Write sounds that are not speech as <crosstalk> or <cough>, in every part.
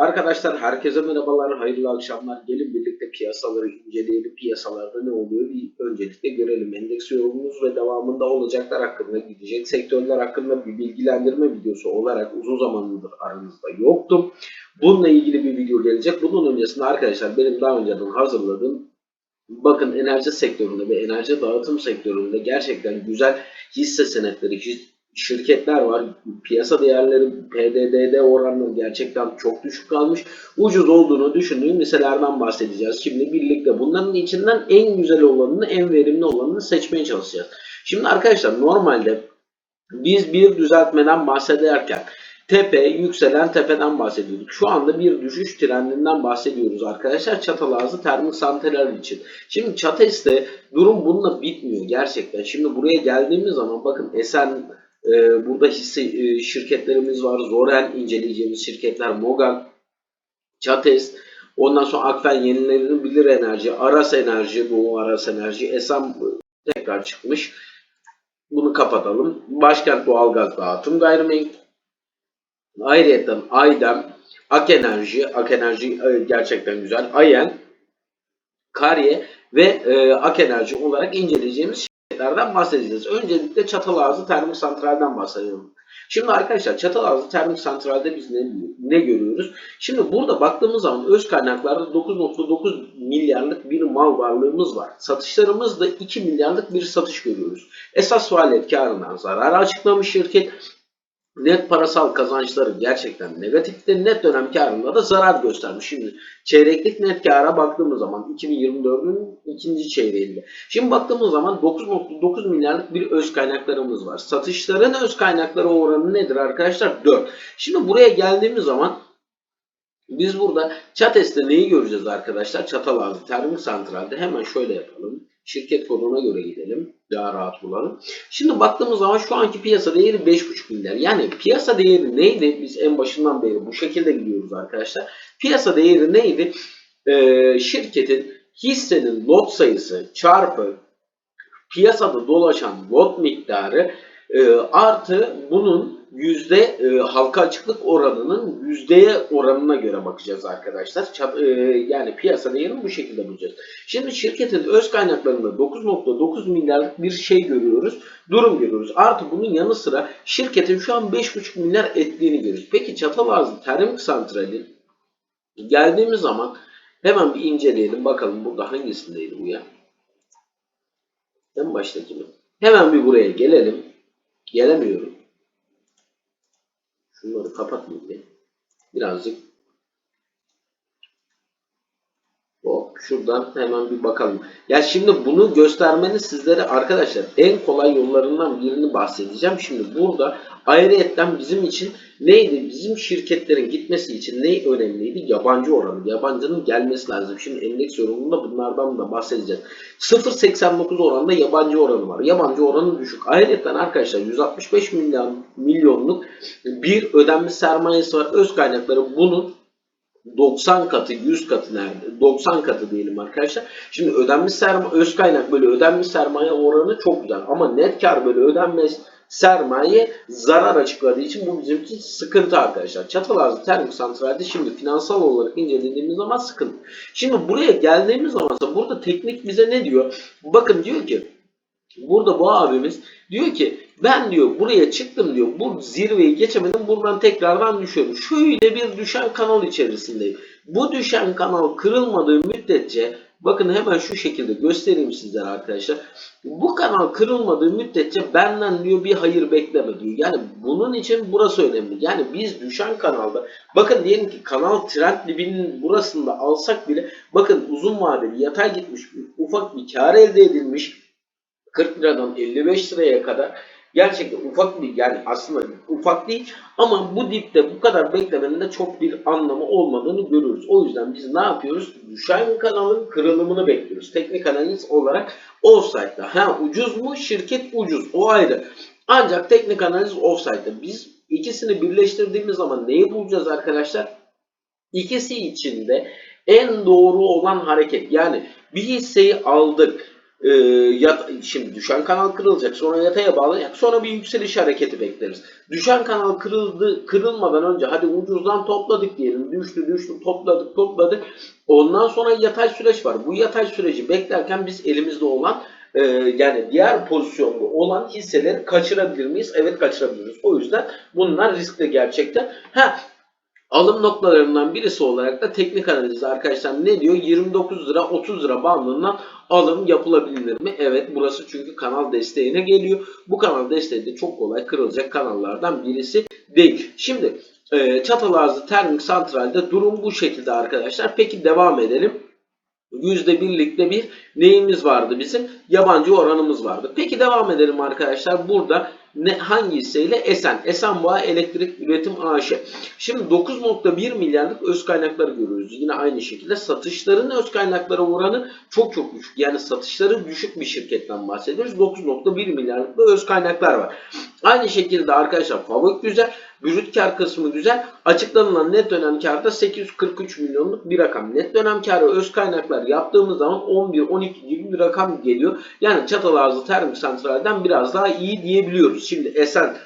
Arkadaşlar herkese merhabalar, hayırlı akşamlar. Gelin birlikte piyasaları inceleyelim. Piyasalarda ne oluyor bir öncelikle görelim. Endeks yorumumuz ve devamında olacaklar hakkında gidecek sektörler hakkında bir bilgilendirme videosu olarak uzun zamandır aranızda yoktum. Bununla ilgili bir video gelecek. Bunun öncesinde arkadaşlar benim daha önceden hazırladığım bakın enerji sektöründe ve enerji dağıtım sektöründe gerçekten güzel hisse senetleri, şirketler var. Piyasa değerleri PDD'de oranları gerçekten çok düşük kalmış. Ucuz olduğunu düşündüğüm hisselerden bahsedeceğiz. Şimdi birlikte bunların içinden en güzel olanını, en verimli olanını seçmeye çalışacağız. Şimdi arkadaşlar normalde biz bir düzeltmeden bahsederken tepe, yükselen tepeden bahsediyorduk. Şu anda bir düşüş trendinden bahsediyoruz arkadaşlar. Çatalazı termik santraller için. Şimdi Çates'te durum bununla bitmiyor gerçekten. Şimdi buraya geldiğimiz zaman bakın Esen ee, burada hisse e, şirketlerimiz var. Zoren inceleyeceğimiz şirketler. Mogan, Çates, ondan sonra Akfen Yenilenebilir Enerji, Aras Enerji, Doğu Aras Enerji, Esam tekrar çıkmış. Bunu kapatalım. Başkent Doğalgaz Dağıtım Gayrimenkul. Ayrıyeten Aydem, Ak Enerji, Ak Enerji e, gerçekten güzel. Ayen, Karye ve e, Ak Enerji olarak inceleyeceğimiz şirketlerden bahsedeceğiz. Öncelikle Çatalazı Termik Santral'den bahsedelim. Şimdi arkadaşlar Çatalazı Termik Santral'de biz ne, ne görüyoruz? Şimdi burada baktığımız zaman öz kaynaklarda 9.9 milyarlık bir mal varlığımız var. Satışlarımızda 2 milyarlık bir satış görüyoruz. Esas faaliyet karından zararı açıklamış şirket. Net parasal kazançları gerçekten negatifte. Net dönem karında da zarar göstermiş. Şimdi çeyreklik net kara baktığımız zaman 2024'ün ikinci çeyreğinde. Şimdi baktığımız zaman 9.9 milyarlık bir öz kaynaklarımız var. Satışların öz kaynakları oranı nedir arkadaşlar? 4. Şimdi buraya geldiğimiz zaman biz burada Çates'te neyi göreceğiz arkadaşlar? Çatalazı Termik Santral'de hemen şöyle yapalım. Şirket koduna göre gidelim. Daha rahat bulalım. Şimdi baktığımız zaman şu anki piyasa değeri 5,5 milyar. Yani piyasa değeri neydi? Biz en başından beri bu şekilde gidiyoruz arkadaşlar. Piyasa değeri neydi? Ee, şirketin hissenin lot sayısı çarpı piyasada dolaşan lot miktarı e, artı bunun yüzde e, halka açıklık oranının yüzdeye oranına göre bakacağız arkadaşlar. Çap- e, yani piyasa değerini bu şekilde bulacağız. Şimdi şirketin öz kaynaklarında 9.9 milyarlık bir şey görüyoruz. Durum görüyoruz. Artı bunun yanı sıra şirketin şu an 5.5 milyar ettiğini görüyoruz. Peki Çatalazı Termik Santrali geldiğimiz zaman hemen bir inceleyelim. Bakalım burada hangisindeydi bu ya? En baştaki mi? Hemen bir buraya gelelim. Gelemiyorum. Şunları kapatmayayım bir. Birazcık şuradan hemen bir bakalım. Ya şimdi bunu göstermeni sizlere arkadaşlar en kolay yollarından birini bahsedeceğim. Şimdi burada ayrıyetten bizim için neydi? Bizim şirketlerin gitmesi için ne önemliydi? Yabancı oranı. Yabancının gelmesi lazım. Şimdi endeks yorumunda bunlardan da bahsedeceğiz. 0.89 oranda yabancı oranı var. Yabancı oranı düşük. Ayrıca arkadaşlar 165 milyon milyonluk bir ödenmiş sermayesi var. Öz kaynakları bunun 90 katı, 100 katı nerede? 90 katı diyelim arkadaşlar. Şimdi ödenmiş sermaye, öz kaynak böyle ödenmiş sermaye oranı çok güzel. Ama net kar böyle ödenmez sermaye zarar açıkladığı için bu bizim için sıkıntı arkadaşlar. Çatalazı Termik Santral'de şimdi finansal olarak incelediğimiz zaman sıkıntı. Şimdi buraya geldiğimiz zaman da burada teknik bize ne diyor? Bakın diyor ki burada bu abimiz diyor ki ben diyor buraya çıktım diyor bu zirveyi geçemedim buradan tekrardan düşüyorum. Şöyle bir düşen kanal içerisindeyim. Bu düşen kanal kırılmadığı müddetçe bakın hemen şu şekilde göstereyim sizlere arkadaşlar. Bu kanal kırılmadığı müddetçe benden diyor bir hayır bekleme diyor. Yani bunun için burası önemli. Yani biz düşen kanalda bakın diyelim ki kanal trend dibinin burasında alsak bile bakın uzun vadeli yatay gitmiş ufak bir kar elde edilmiş 40 liradan 55 liraya kadar gerçekten ufak bir yani aslında ufak değil ama bu dipte bu kadar beklemenin de çok bir anlamı olmadığını görüyoruz. O yüzden biz ne yapıyoruz? Düşen kanalın kırılımını bekliyoruz. Teknik analiz olarak offside'da. Ha ucuz mu? Şirket ucuz. O ayrı. Ancak teknik analiz offside'da. Biz ikisini birleştirdiğimiz zaman neyi bulacağız arkadaşlar? İkisi içinde en doğru olan hareket. Yani bir hisseyi aldık e, yat, şimdi düşen kanal kırılacak sonra yataya bağlanacak sonra bir yükseliş hareketi bekleriz. Düşen kanal kırıldı kırılmadan önce hadi ucuzdan topladık diyelim düştü düştü topladık topladık ondan sonra yatay süreç var. Bu yatay süreci beklerken biz elimizde olan e, yani diğer pozisyonda olan hisseleri kaçırabilir miyiz? Evet kaçırabiliriz. O yüzden bunlar riskli gerçekten. Ha Alım noktalarından birisi olarak da teknik analizde arkadaşlar ne diyor? 29 lira 30 lira bandından alım yapılabilir mi? Evet burası çünkü kanal desteğine geliyor. Bu kanal desteği de çok kolay kırılacak kanallardan birisi değil. Şimdi e, Çatalazı Termik Santral'de durum bu şekilde arkadaşlar. Peki devam edelim. %1'likte bir neyimiz vardı bizim? Yabancı oranımız vardı. Peki devam edelim arkadaşlar. Burada ne, hangi hisseyle? Esen. Esenboğa Elektrik Üretim AŞ. Şimdi 9.1 milyarlık öz kaynakları görüyoruz. Yine aynı şekilde satışların öz kaynaklara oranı çok çok düşük. Yani satışları düşük bir şirketten bahsediyoruz. 9.1 milyarlık da öz kaynaklar var. Aynı şekilde arkadaşlar Favök güzel. Brüt kar kısmı güzel. Açıklanılan net dönem karda 843 milyonluk bir rakam. Net dönem karı öz kaynaklar yaptığımız zaman 11-12 gibi bir rakam geliyor. Yani Çatalazı Termik Santral'den biraz daha iyi diyebiliyoruz. Şimdi Esen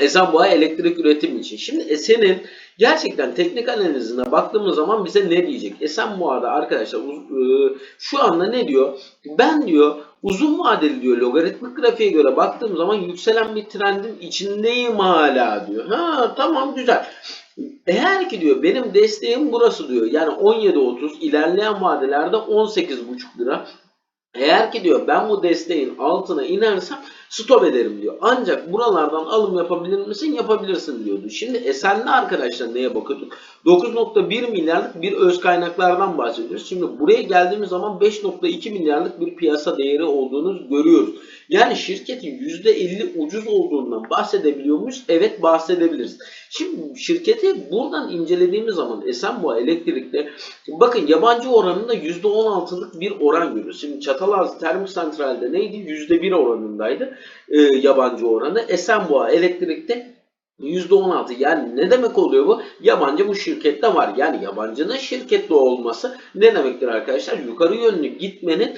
Esenboğa elektrik üretimi için. Şimdi Esen'in gerçekten teknik analizine baktığımız zaman bize ne diyecek? Esenboğa'da arkadaşlar e, şu anda ne diyor? Ben diyor uzun vadeli diyor logaritmik grafiğe göre baktığım zaman yükselen bir trendin içindeyim hala diyor. Ha tamam güzel. Eğer ki diyor benim desteğim burası diyor. Yani 17.30 ilerleyen vadelerde 18.5 lira. Eğer ki diyor ben bu desteğin altına inersem stop ederim diyor. Ancak buralardan alım yapabilir misin? Yapabilirsin diyordu. Şimdi Esen'de arkadaşlar neye bakıyorduk? 9.1 milyarlık bir öz kaynaklardan bahsediyoruz. Şimdi buraya geldiğimiz zaman 5.2 milyarlık bir piyasa değeri olduğunu görüyoruz. Yani şirketin %50 ucuz olduğundan bahsedebiliyor muyuz? Evet bahsedebiliriz. Şimdi şirketi buradan incelediğimiz zaman Esenboğa Elektrik'te bakın yabancı oranında %16'lık bir oran görüyoruz. Şimdi Çatalazı Termik Santral'de neydi? %1 oranındaydı e, yabancı oranı. Esenboğa Elektrik'te %16 yani ne demek oluyor bu? Yabancı bu şirkette var. Yani yabancının şirkette olması ne demektir arkadaşlar? Yukarı yönlü gitmenin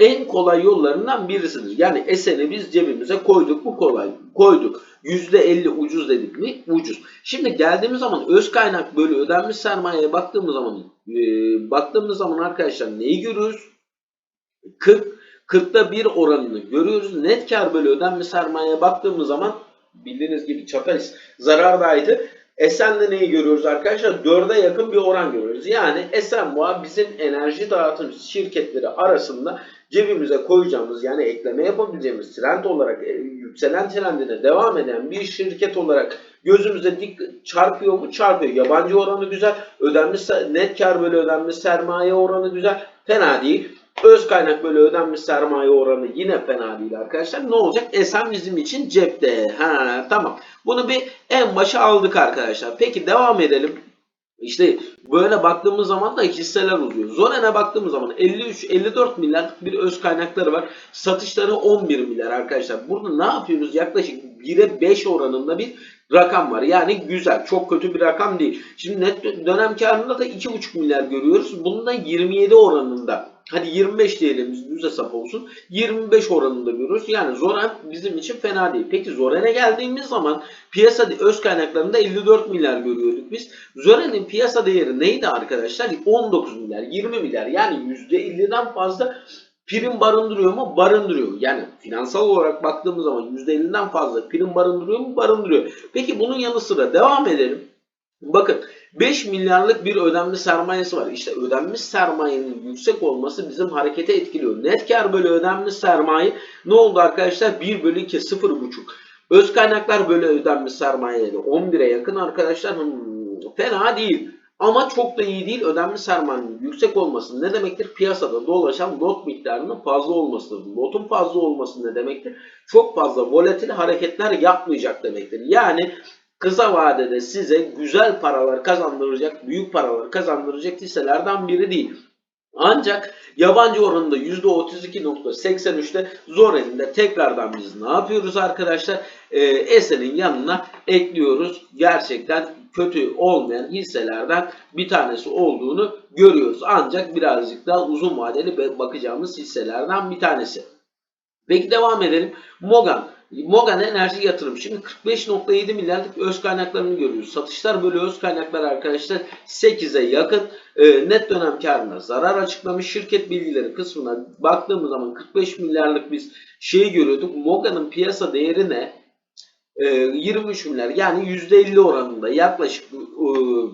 en kolay yollarından birisidir. Yani Esen'i biz cebimize koyduk bu kolay koyduk. %50 ucuz dedik mi? Ucuz. Şimdi geldiğimiz zaman öz kaynak bölü ödenmiş sermayeye baktığımız zaman e, baktığımız zaman arkadaşlar neyi görüyoruz? 40 40'ta 1 oranını görüyoruz. Net kar bölü ödenmiş sermayeye baktığımız zaman bildiğiniz gibi çatalist zarardaydı. Esen'de neyi görüyoruz arkadaşlar? 4'e yakın bir oran görüyoruz. Yani Esenboğa bizim enerji dağıtım şirketleri arasında cebimize koyacağımız yani ekleme yapabileceğimiz trend olarak e, yükselen trendine devam eden bir şirket olarak gözümüze dik çarpıyor mu? Çarpıyor. Yabancı oranı güzel. Ödenmiş net kar bölü ödenmiş sermaye oranı güzel. Fena değil. Öz kaynak bölü ödenmiş sermaye oranı yine fena değil arkadaşlar. Ne olacak? Esen bizim için cepte. Ha tamam. Bunu bir en başa aldık arkadaşlar. Peki devam edelim. İşte böyle baktığımız zaman da hisseler uzuyor. Zoren'e baktığımız zaman 53-54 milyarlık bir öz kaynakları var. Satışları 11 milyar arkadaşlar. Burada ne yapıyoruz? Yaklaşık 1'e 5 oranında bir rakam var. Yani güzel. Çok kötü bir rakam değil. Şimdi net dönem karında da 2,5 milyar görüyoruz. Bunun da 27 oranında. Hadi 25 diyelim düz hesap olsun. 25 oranında görüyoruz. Yani Zoren bizim için fena değil. Peki Zoren'e geldiğimiz zaman piyasa öz kaynaklarında 54 milyar görüyorduk biz. Zoren'in piyasa değeri neydi arkadaşlar? 19 milyar, 20 milyar. Yani %50'den fazla prim barındırıyor mu? Barındırıyor. Yani finansal olarak baktığımız zaman %50'den fazla prim barındırıyor mu? Barındırıyor. Peki bunun yanı sıra devam edelim. Bakın 5 milyarlık bir ödenmiş sermayesi var. İşte ödenmiş sermayenin yüksek olması bizim harekete etkiliyor. Net kar bölü ödenmiş sermaye ne oldu arkadaşlar? 1 bölü 2 0,5. Öz kaynaklar bölü ödenmiş sermaye de 11'e yakın arkadaşlar. Hmm, fena değil. Ama çok da iyi değil. Ödenmiş sermayenin yüksek olması ne demektir? Piyasada dolaşan lot miktarının fazla olmasıdır. Lotun fazla olması ne demektir? Çok fazla volatil hareketler yapmayacak demektir. Yani kısa vadede size güzel paralar kazandıracak, büyük paralar kazandıracak hisselerden biri değil. Ancak yabancı oranında %32.83'te zor elinde tekrardan biz ne yapıyoruz arkadaşlar? Ee, Esen'in yanına ekliyoruz. Gerçekten kötü olmayan hisselerden bir tanesi olduğunu görüyoruz. Ancak birazcık daha uzun vadeli bakacağımız hisselerden bir tanesi. Peki devam edelim. Mogan. Mogan Enerji Yatırım. Şimdi 45.7 milyarlık öz kaynaklarını görüyoruz. Satışlar bölü öz kaynaklar arkadaşlar 8'e yakın. E, net dönem karına zarar açıklamış. Şirket bilgileri kısmına baktığımız zaman 45 milyarlık biz şeyi görüyorduk. Mogan'ın piyasa değeri ne? E, 23 milyar yani %50 oranında yaklaşık e,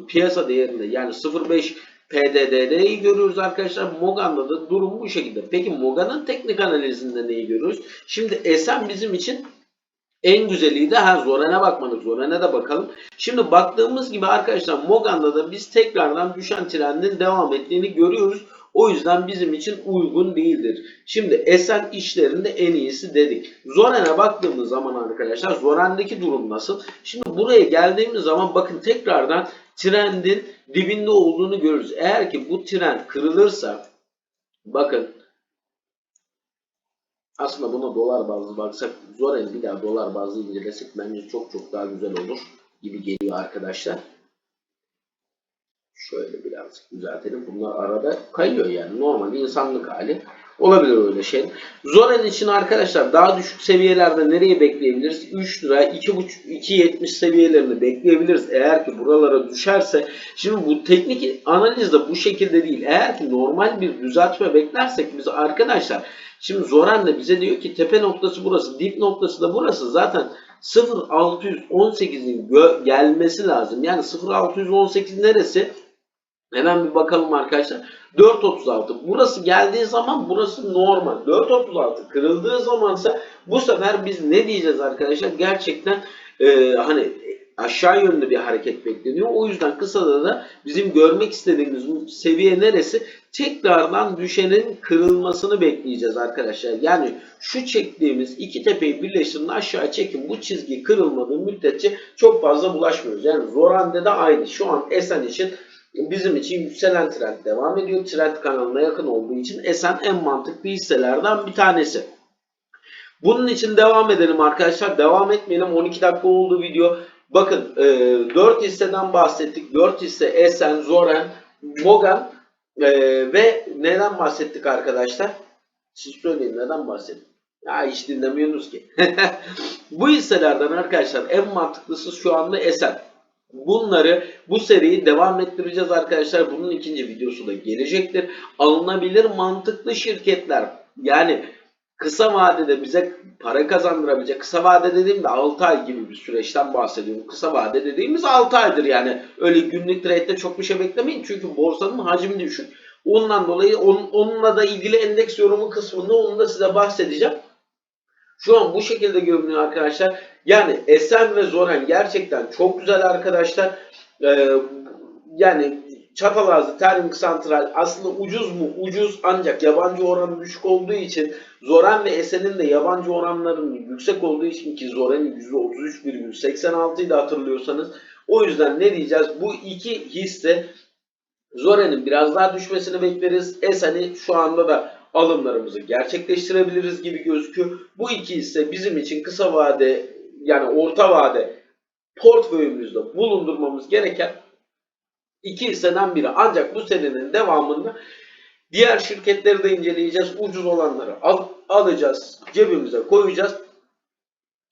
piyasa değerinde yani 0.5 PDD'yi görüyoruz arkadaşlar. Mogan'da da durum bu şekilde. Peki Mogan'ın teknik analizinde neyi görüyoruz? Şimdi Esen bizim için en güzeliydi. Ha Zoren'e bakmadık. Zoren'e de bakalım. Şimdi baktığımız gibi arkadaşlar Mogan'da da biz tekrardan düşen trendin devam ettiğini görüyoruz. O yüzden bizim için uygun değildir. Şimdi Esen işlerinde en iyisi dedik. Zoren'e baktığımız zaman arkadaşlar Zoren'deki durum nasıl? Şimdi buraya geldiğimiz zaman bakın tekrardan trendin dibinde olduğunu görürüz. Eğer ki bu trend kırılırsa bakın aslında buna dolar bazlı baksak Zoren bir daha dolar bazlı incelesek bence çok çok daha güzel olur gibi geliyor arkadaşlar. Şöyle birazcık düzeltelim. Bunlar arada kayıyor yani. Normal insanlık hali. Olabilir öyle şey. Zoren için arkadaşlar daha düşük seviyelerde nereye bekleyebiliriz? 3 lira 2.5 2.70 seviyelerini bekleyebiliriz. Eğer ki buralara düşerse şimdi bu teknik analiz de bu şekilde değil. Eğer ki normal bir düzeltme beklersek biz arkadaşlar şimdi Zoren de bize diyor ki tepe noktası burası, dip noktası da burası. Zaten 0.618'in gelmesi lazım. Yani 0.618 neresi? Hemen bir bakalım arkadaşlar. 4.36. Burası geldiği zaman burası normal. 4.36 kırıldığı zamansa bu sefer biz ne diyeceğiz arkadaşlar? Gerçekten e, hani aşağı yönlü bir hareket bekleniyor. O yüzden kısada da bizim görmek istediğimiz seviye neresi? Tekrardan düşenin kırılmasını bekleyeceğiz arkadaşlar. Yani şu çektiğimiz iki tepeyi birleştirin aşağı çekin. Bu çizgi kırılmadığı müddetçe çok fazla bulaşmıyoruz. Yani Zoran'da da aynı. Şu an Esen için bizim için yükselen trend devam ediyor. Trend kanalına yakın olduğu için Esen en mantıklı hisselerden bir tanesi. Bunun için devam edelim arkadaşlar. Devam etmeyelim. 12 dakika oldu video. Bakın e, 4 hisseden bahsettik. 4 hisse Esen, Zoren, Mogan e, ve neden bahsettik arkadaşlar? Siz söyleyin neden bahsettik? Ya hiç dinlemiyorsunuz ki. <laughs> Bu hisselerden arkadaşlar en mantıklısı şu anda Esen. Bunları bu seriyi devam ettireceğiz arkadaşlar. Bunun ikinci videosu da gelecektir. Alınabilir mantıklı şirketler yani kısa vadede bize para kazandırabilecek kısa vade dediğimde 6 ay gibi bir süreçten bahsediyorum. Kısa vade dediğimiz 6 aydır yani. Öyle günlük trade'de çok bir şey beklemeyin çünkü borsanın hacmi düşük. Ondan dolayı on, onunla da ilgili endeks yorumu kısmında onu da size bahsedeceğim. Şu an bu şekilde görünüyor arkadaşlar. Yani Esen ve Zoren gerçekten çok güzel arkadaşlar. Ee, yani Çatalazı Termik Santral aslında ucuz mu? Ucuz ancak yabancı oranı düşük olduğu için Zoren ve Esen'in de yabancı oranlarının yüksek olduğu için ki Zoren'in %33,86 idi hatırlıyorsanız. O yüzden ne diyeceğiz? Bu iki hisse Zoren'in biraz daha düşmesini bekleriz. Esen'i şu anda da alımlarımızı gerçekleştirebiliriz gibi gözüküyor. Bu iki hisse bizim için kısa vade yani orta vade portföyümüzde bulundurmamız gereken iki hisseden biri. Ancak bu senenin devamında diğer şirketleri de inceleyeceğiz. Ucuz olanları al, alacağız, cebimize koyacağız.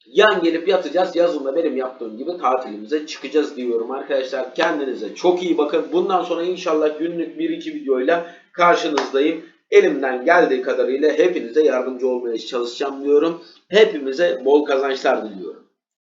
Yan gelip yatacağız. Yazında benim yaptığım gibi tatilimize çıkacağız diyorum arkadaşlar. Kendinize çok iyi bakın. Bundan sonra inşallah günlük 1-2 videoyla karşınızdayım. Elimden geldiği kadarıyla hepinize yardımcı olmaya çalışacağım diyorum. Hepimize bol kazançlar diliyorum.